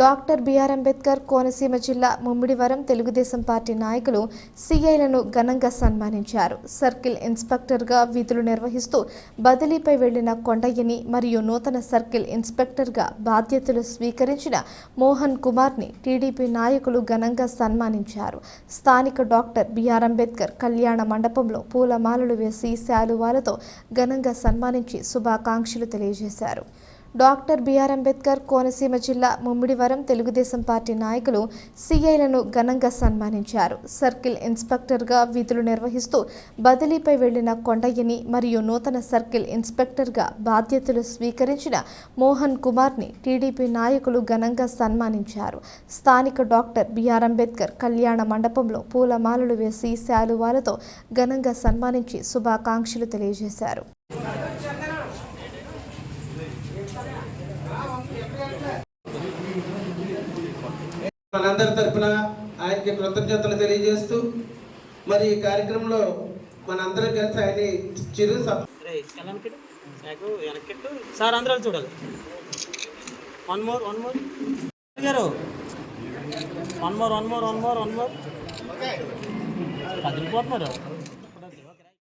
Doctor BR Ambedkar Konaseema జిల్లా Mummidivaram Telugu Desam party నాయకులు సీఐలను ఘనంగా సన్మానించారు. సర్కిల్ ఇన్స్పెక్టర్గా విధులు నిర్వహిస్తూ బదిలీపై వెళ్ళిన కొండయ్యని మరియు నూతన సర్కిల్ ఇన్స్పెక్టర్గా బాధ్యతలు స్వీకరించిన మోహన్ కుమార్ని టీడీపీ నాయకులు ఘనంగా సన్మానించారు. స్థానిక డాక్టర్ బిఆర్ అంబేద్కర్ కళ్యాణ మండపంలో పూలమాలలు వేసి శాలువాలతో ఘనంగా సన్మానించి శుభాకాంక్షలు తెలియజేశారు. డాక్టర్ బిఆర్ అంబేద్కర్ కోనసీమ జిల్లా ముమ్మిడివరం తెలుగుదేశం పార్టీ నాయకులు సిఐలను ఘనంగా సన్మానించారు. సర్కిల్ ఇన్స్పెక్టర్గా విధులు నిర్వహిస్తూ బదిలీపై వెళ్ళిన కొండయ్యని మరియు నూతన సర్కిల్ ఇన్స్పెక్టర్గా బాధ్యతలు స్వీకరించిన మోహన్ కుమార్ని టీడీపీ నాయకులు ఘనంగా సన్మానించారు. స్థానిక డాక్టర్ బిఆర్ అంబేద్కర్ కళ్యాణ మండపంలో పూలమాలలు వేసి శాలువాలతో ఘనంగా సన్మానించి శుభాకాంక్షలు తెలియజేశారు. మనందరి తరపున ఆయనకి కృతజ్ఞతలు తెలియజేస్తూ మరి ఈ కార్యక్రమంలో మనందరం కలిసి ఆయన చిరు. సార్ అందరూ చూడాలి. One more one more garu. One more one more one more one more కదిలిపోతున్నారు